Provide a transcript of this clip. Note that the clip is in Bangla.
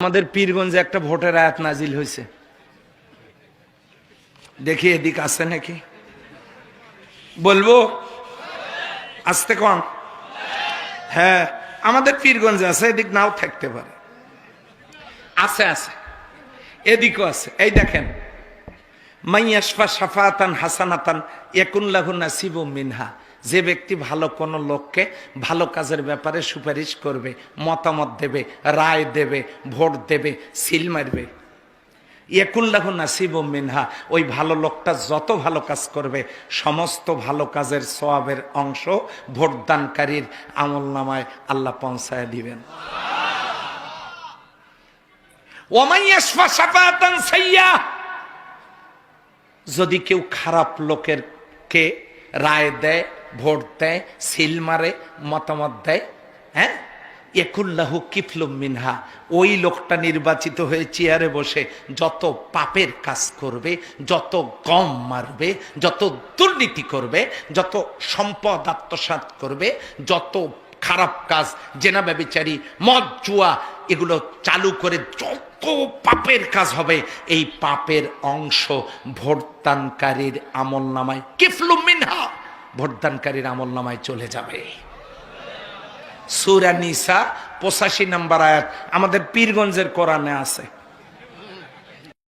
আমাদের পীরগঞ্জে একটা ভোটের আয়াত নাজিল হয়েছে। দেখি এদিক আছে নাকি? বলব? আসতে কম? হ্যাঁ আমাদের পীরগঞ্জে আছে, এদিক নাও থাকতে পারে। আছে আছে। এদিকও আছে। এই দেখেন। মাইয়াশফা সাফাতান হাসানাতান একুল্লাহু নাসিবু মিনহা। যে ব্যক্তি ভালো কোনো লোককে ভালো কাজের ব্যাপারে সুপারিশ করবে, মতামত দেবে, রায় দেবে, ভোট দেবে, সিল মারবে। ইয়কুল্লাহ নাসিব মিনহা, ওই ভালো লোকটা যত ভালো কাজ করবে, সমস্ত ভালো কাজের সোয়াবের অংশ ভোটদানকারীর আমল নামায় আল্লাহ পৌঁছায় দিবেন। যদি কেউ খারাপ লোকের কে রায় দেয় ভোট দেয়, সিল মারে, মতামত দেয় হ্যাঁ? একুল্লাহু কিফলুম মিনহা। ওই লোকটা নির্বাচিত হয়ে চেয়ারে বসে যত পাপের কাজ করবে, যত গম মারবে, যত দুর্নীতি করবে, যত সম্পদ আত্মসাৎ করবে, যত খারাপ কাজ, জেনা ব্যবিচারী, মদ, জুয়া, এগুলো চালু করে যত পাপের কাজ হবে, এই পাপের অংশ ভোটদানকারীর আমল নামায় কিফলুম মিনহা। ভোটদানকারীর আমল নামায় চলে যাবে। সুরা নিসা পঁচাশি নাম্বার আয়াত আমাদের পীরগঞ্জের কোরআনে আছে।